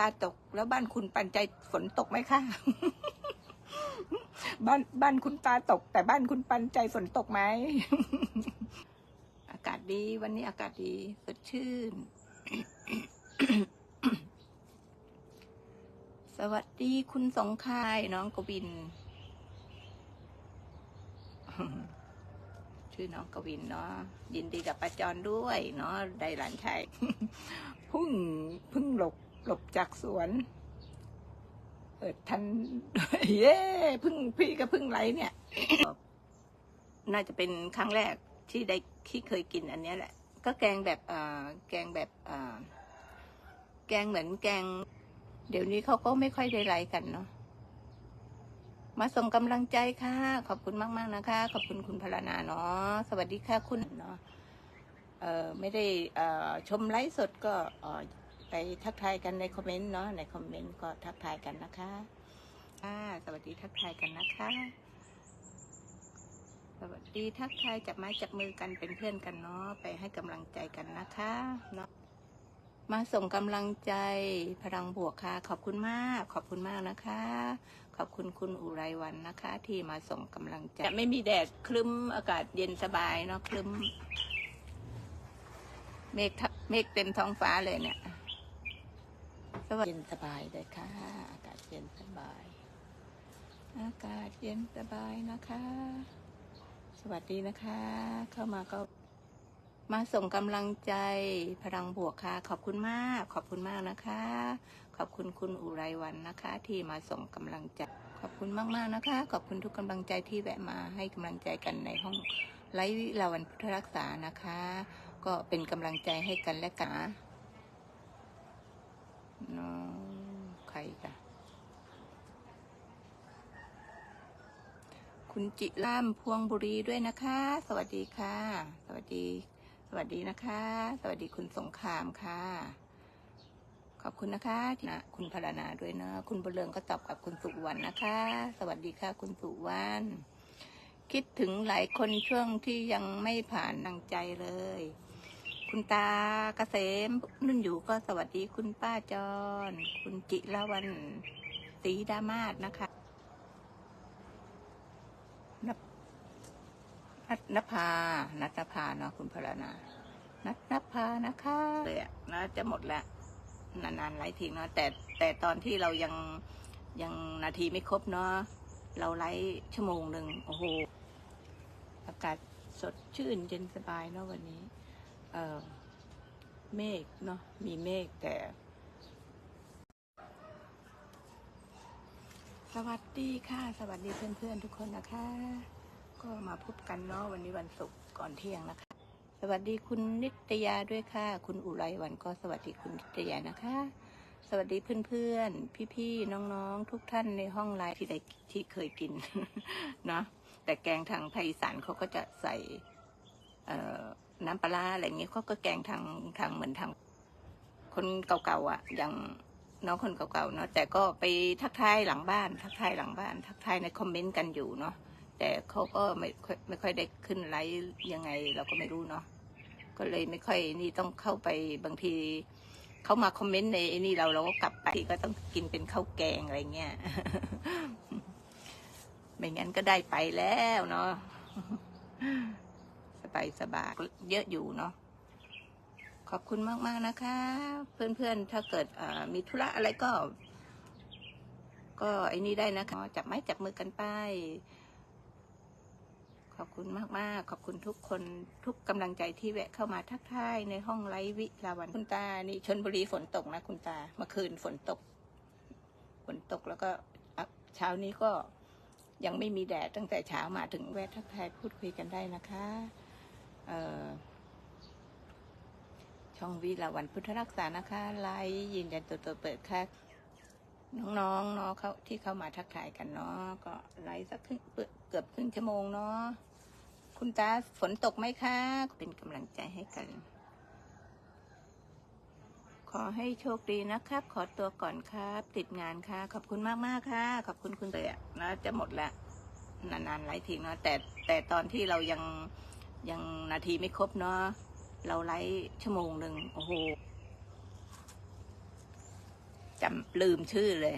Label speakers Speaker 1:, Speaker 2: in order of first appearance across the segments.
Speaker 1: ตาตก แล้วบ้านคุณปันใจฝนตกไหมคะบ้านบ้านคุณตาตก แต่บ้านคุณปันใจฝนตกไหม อากาศดีวันนี้อากาศดีสดชื่น สวัสดีคุณสงคายน้องกวิน ชื่อน้องกวินเนาะยินดีกับป้าจอนด้วยเนาะได้หลานชายพึ่งพึ่งหลบ หลบจากสวน เปิดทันเย้พึ่งพี่ก็พึ่งไหลเนี่ย น่าจะเป็นครั้งแรกที่ได้ที่เคยกินอันนี้แหละ ก็แกงแบบแกงแบบแกงเหมือนแกง เดี๋ยวนี้เขาก็ไม่ค่อยได้ไลกันเนาะมาส่งกำลังใจค่ะ ขอบคุณมาก ๆ นะคะ ขอบคุณคุณพลานาเนาะสวัสดีค่ะคุณเนาะเออไม่ได้ชมไลฟ์สดก็อ่อ ไปทักทายกันในคอมเมนต์เนาะในคอมเมนต์ก็ทักทายกันนะคะค่ะสวัสดีทักทายกันนะคะ สวัสดีทักทายจับไม้จับมือกันเป็นเพื่อนกันเนาะไปให้กำลังใจกันนะคะเนาะมาส่งกำลังใจพลังบวกค่ะ ขอบคุณมาก ขอบคุณมากนะคะ ขอบคุณคุณอุไรวันนะคะ ที่มาส่งกำลังใจไม่มีแดดคลึ้มอากาศเย็นสบายเนาะคลึ้ม เมฆเมฆเต็มท้องฟ้าเลยเนี่ย สวัสดีเย็นสบายเลยค่ะ อากาศเย็นสบาย อากาศเย็นสบายนะคะ สวัสดีนะคะ เข้ามาก็มาส่งกำลังใจพลังบวกค่ะ ขอบคุณมาก ขอบคุณมากนะคะ ขอบคุณคุณอุไรวันนะคะ ที่มาส่งกำลังใจ ขอบคุณมากๆนะคะ ขอบคุณทุกกำลังใจที่แวะมาให้กำลังใจกันในห้องไลฟ์วิลาวันพุทธรักษานะคะ ก็เป็นกำลังใจให้กันและกันน้อง ใครกันคุณจิล่ามพวงบุรีด้วยนะคะ สวัสดีค่ะ สวัสดี สวัสดีนะคะ สวัสดีคุณสงครามค่ะ ขอบคุณนะคะนะคุณพรณนาด้วยนะ คุณบุญเรืองก็ตอบกับคุณสุวรรณนะคะ สวัสดีค่ะ คุณสุวรรณคิดถึงหลายคนช่วงที่ยังไม่ผ่านนังใจเลย คุณตาเกษมนุ่นอยู่ก็สวัสดีคุณป้าจร คุณจิละวันศรีดามาศนะคะนนัทนภานัทนภาเนาะคุณพรณนานัทนภานะคะเลยอะนะจะหมดแล้วนานๆไลฟ์ทิ้งเนาะแต่แต่ตอนที่เรายังยังนาทีไม่ครบเนาะเราไลฟ์ชั่วโมงหนึ่งโอ้โหอากาศสดชื่นเย็นสบายเนาะวันนี้ เมฆเนาะมีเมฆแต่ สวัสดีค่ะ สวัสดีเพื่อนๆทุกคนนะคะ ก็มาพบกันเนาะวันนี้วันศุกร์ก่อนเที่ยงนะคะ สวัสดีคุณนิตยาด้วยค่ะ คุณอุไรวันก็สวัสดีคุณนิตยานะคะ สวัสดีเพื่อนๆพี่ๆน้องๆ ทุกท่านในห้องไลน์ที่ได้ที่เคยกินเนาะแต่แกงทางภาคอีสานเขาก็จะใส่ เอ่อ น้ำปลาอะไรเงี้ยเขาก็แกงทางทางเหมือนทางคนเก่าๆอะ อย่างน้องคนเก่าๆเนาะแต่ก็ไปทักทายหลังบ้าน ทักทายหลังบ้าน ทักทายในคอมเมนต์กันอยู่เนาะแต่เขาก็ไม่ค่อยไม่ค่อยได้ขึ้นไลฟ์ยังไง เราก็ไม่รู้เนาะก็เลยไม่ค่อยนี่ต้องเข้าไปบางทีเขามาคอมเมนต์ในไอ้นี่เราเราก็กลับไปก็ต้องกินเป็นข้าวแกงอะไรเงี้ยไม่งั้นก็ได้ไปแล้วเนาะ บายสบายเยอะอยู่เนาะขอบคุณมาก ๆ นะคะ เพื่อน ๆ ถ้าเกิดมีธุระอะไรก็ ก็ไอ้นี่ได้นะคะ จับไม้จับมือกันไป ขอบคุณมาก ๆ ขอบคุณทุกคนทุกกำลังใจที่แวะเข้ามาทักทายในห้องไลฟ์วิลาวันคุณตา นี่ชนบุรีฝนตกนะคุณตา เมื่อคืนฝนตก ฝนตกแล้วก็เช้านี้ก็ยังไม่มีแดดตั้งแต่เช้ามาถึงแวะทักทายพูดคุยกันได้นะคะ ช่องวิลาวันพุทธรักษานะคะไลฟ์ยืนยันตัวตัวเปิดค่ะ น้องๆเนาะเขาที่เข้ามาทักทายกันเนาะก็ไลฟ์สักครึ่งเกือบครึ่งชั่วโมงเนาะคุณตาฝนตกไหมคะเป็นกำลังใจให้กัน ขอให้โชคดีนะครับ ขอตัวก่อนครับ ติดงานค่ะ ขอบคุณมากๆค่ะ ขอบคุณคุณเตยนะจะหมดแล้วนานๆไลฟ์ทิ้งเนาะแต่แต่ตอนที่เรายัง ยังนาทีไม่ครบเนาะเราไลฟ์ชั่วโมงหนึ่งโอ้โหจำลืมชื่อเลย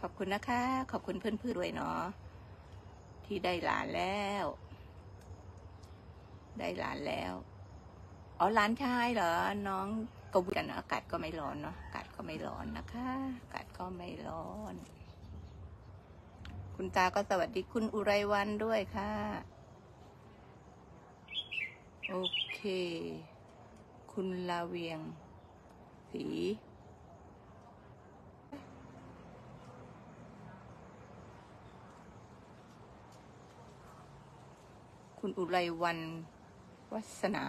Speaker 1: ขอบคุณนะคะ ขอบคุณเพื่อนๆด้วยเนาะที่ได้หลานแล้ว ได้หลานแล้วอ๋อหลานชายเหรอ น้องกบุกันอากาศก็ไม่ร้อนเนาะอากาศก็ไม่ร้อนนะคะ อากาศก็ไม่ร้อน คุณตาก็สวัสดีคุณอุไรวันด้วยค่ะ โอเค คุณลาเวียง สี คุณอุไรวันวัฒนา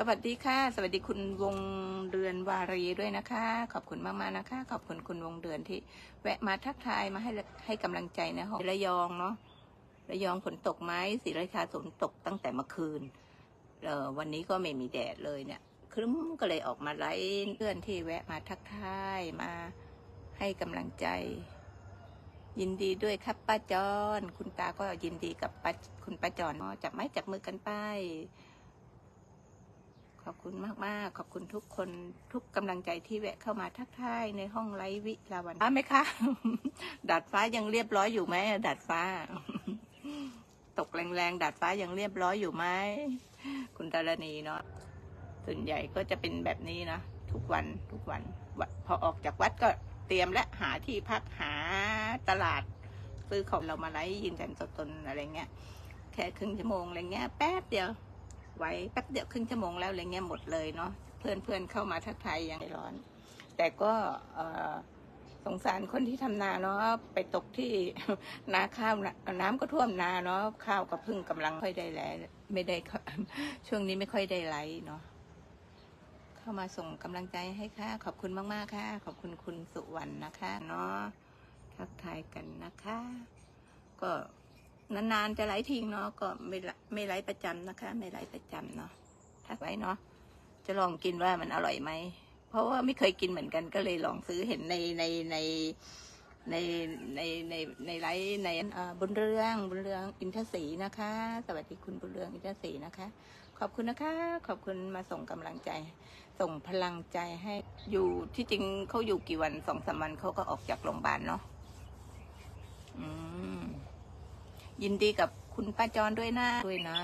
Speaker 1: สวัสดีค่ะ สวัสดีคุณวงเดือนวารีด้วยนะคะ ขอบคุณมากๆนะคะ ขอบคุณคุณวงเดือนที่ แวะมาทักทายมาให้ให้กำลังใจนะฮะระยองเนาะระยองฝนตกไหมศรีราชาฝนตกตั้งแต่เมื่อคืนเออวันนี้ก็ไม่มีแดดเลยเนี่ยครึ้มก็เลยออกมาไลฟ์เพื่อนที่แวะมาทักทายมาให้กำลังใจ ยินดีด้วยครับป้าจอนคุณตาก็ยินดีกับป้าคุณป้าจอนเนาะจับไม้จับมือกันไป ขอบคุณมากๆ ขอบคุณทุกคนทุกกำลังใจที่แวะเข้ามาทักทายในห้องไลฟ์วิลาวันอ้าไหมคะ ดาดฟ้ายังเรียบร้อยอยู่ไหมดาดฟ้า ตกแรงๆ ดาดฟ้ายังเรียบร้อยอยู่ไหมคุณดารณีเนาะส่วนใหญ่ก็จะเป็นแบบนี้นะทุกวันทุกวัน พอออกจากวัดก็เตรียมและหาที่พักหาตลาดซื้อของเรามาไลฟ์ยืนยันตัวตนอะไรเงี้ยแค่ครึ่งชั่วโมงอะไรเงี้ยแป๊บเดียว ไว้แป๊บเดียวครึ่งชั่วโมงแล้วอะไรเงี้ยหมดเลยเนาะเพื่อนเพื่อนเข้ามาทักทายย่างร้อน แต่ก็สงสารคนที่ทำนาเนาะไปตกที่นาข้าวน่ะน้ำก็ท่วมนาเนาะข้าวก็เพิ่งกำลังค่อยได้แล้วไม่ได้ช่วงนี้ไม่ค่อยได้ไหลเนาะเข้ามาส่งกำลังใจให้ค่ะ ขอบคุณมาก ๆ ค่ะ ขอบคุณคุณสุวรรณนะคะเนาะทักทายกันนะคะ ก็ นานๆจะไลฟ์ทิ้งเนาะก็ไม่ไม่ไลฟ์ประจำนะคะ ไม่ไลฟ์ประจำเนาะทักไว้เนาะจะลองกินว่ามันอร่อยไหมเพราะว่าไม่เคยกินเหมือนกันก็เลยลองซื้อเห็นในในในในในในในไลฟ์ในบุญเรื่องบุญเรื่องอินทศรีนะคะ สวัสดีคุณบุญเรื่องอินทศรีนะคะ ขอบคุณนะคะ ขอบคุณมาส่งกำลังใจ ส่งพลังใจให้อยู่ที่จริงเขาอยู่กี่วันสองสามวันเขาก็ออกจากโรงพยาบาลเนาะอืม ยินดีกับคุณป้าจอนด้วยนะด้วยนะ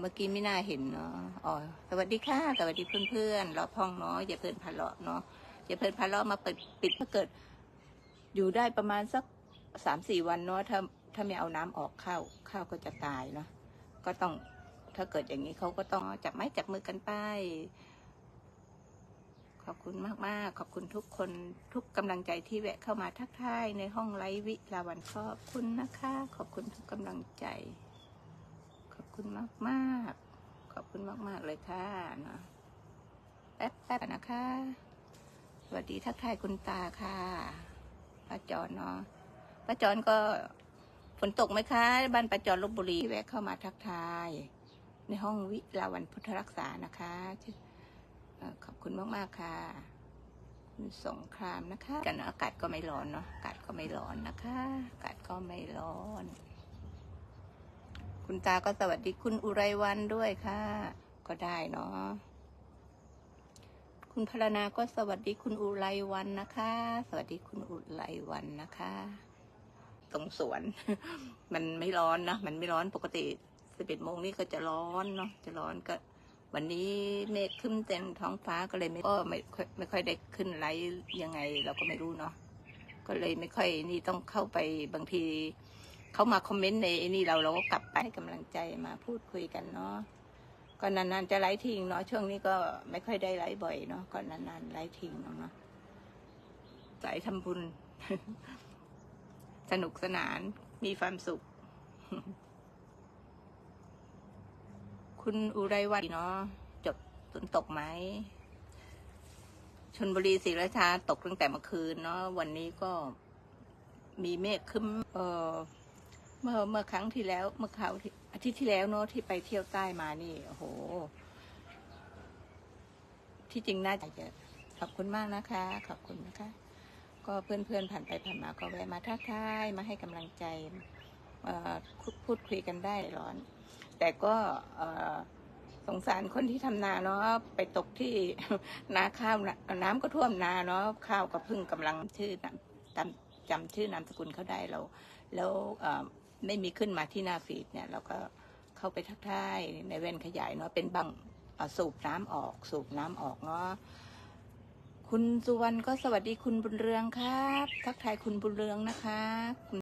Speaker 1: เมื่อกี้ไม่น่าเห็นเนาะอ๋อสวัสดีค่ะสวัสดีเพื่อนๆเลาะพองเนาะอย่าเพลินพาเลาะเนาะอย่าเพลินพาเลาะมาเปิดปิดถ้าเกิด อยู่ได้ประมาณสักสามสี่วันเนาะถ้าถ้าไม่เอาน้ำออกข้าวข้าวก็จะตายเนาะก็ต้องถ้าเกิดอย่างนี้เขาก็ต้องจับไม้จับมือกันไป ขอบคุณมาก ๆ ขอบคุณทุกคนทุกกำลังใจที่แวะเข้ามาทักทายในห้องไลฟ์วิลาวันขอบคุณนะคะ ขอบคุณทุกกำลังใจ ขอบคุณมาก ๆ ขอบคุณมาก ๆ เลยค่ะนะแป๊บแป๊บนะคะ สวัสดีทักทายคุณตาค่ะป้าจอนเนาะป้าจอนก็ฝนตกไหมคะ บ้านป้าจอนลบบุรีแวะเข้ามาทักทาย ในห้องวิลาวันพุทธรักษานะคะเอ่ ขอบคุณมากๆค่ะ คุณสงครามนะคะ กันอากาศก็ไม่ร้อนเนาะอากาศก็ไม่ร้อนนะคะอากาศก็ไม่ร้อน คุณตาก็สวัสดีคุณอุไรวันด้วยค่ะ ก็ได้เนาะคุณพรณาก็สวัสดีคุณอุไรวันนะคะ สวัสดีคุณอุไรวันนะคะตรงสวน มันไม่ร้อนนะ มันไม่ร้อนปกติสิบเอ็ดโมงนี่ก็จะร้อนเนาะจะร้อนก็ วันนี้เมฆครึ้มเต็มท้องฟ้าก็เลยไม่ก็ไม่ค่อยไม่ค่อยได้ขึ้นไลฟ์ยังไง เราก็ไม่รู้เนาะก็เลยไม่ค่อยนี่ต้องเข้าไปบางทีเขามาคอมเมนต์ในนี่เราเราก็กลับไปให้กำลังใจมาพูดคุยกันเนาะก็นานๆจะไลฟ์ทิ้งเนาะช่วงนี้ก็ไม่ค่อยได้ไลฟ์บ่อยเนาะก็นานๆไลฟ์ทิ้งเนาะสายทำบุญ สนุกสนานมีความสุข คุณอุไรวันเนาะจบฝนตกไหมชนบุรีศรีราชาตกตั้งแต่เมื่อคืนเนาะวันนี้ก็มีเมฆครึ้มเออเมื่อเมื่อครั้งที่แล้ว เมื่อคราวอาทิตย์ที่แล้วเนาะที่ไปเที่ยวใต้มานี่โอ้โห ที่จริงน่าจะเยอะขอบคุณมากนะคะ ขอบคุณนะคะ ก็เพื่อนๆผ่านไปผ่านมาก็แวะมาทักทายมาให้กำลังใจพูดคุยกันได้ร้อน แต่ก็สงสารคนที่ทำนาเนาะไปตกที่นาข้าวน้ำก็ท่วมนาเนาะข้าวก็พิ่งกำลังชื่อน่ะจำจำชื่อนามสกุลเขาได้เรา แล้วไม่มีขึ้นมาที่หน้าฟีดเนี่ย เราก็เข้าไปทักทายในเว้นขยายเนาะเป็นบังสูบน้ำออก สูบน้ำออกเนาะคุณสุวรรณก็สวัสดีคุณบุญเรืองครับ ทักทายคุณบุญเรืองนะคะ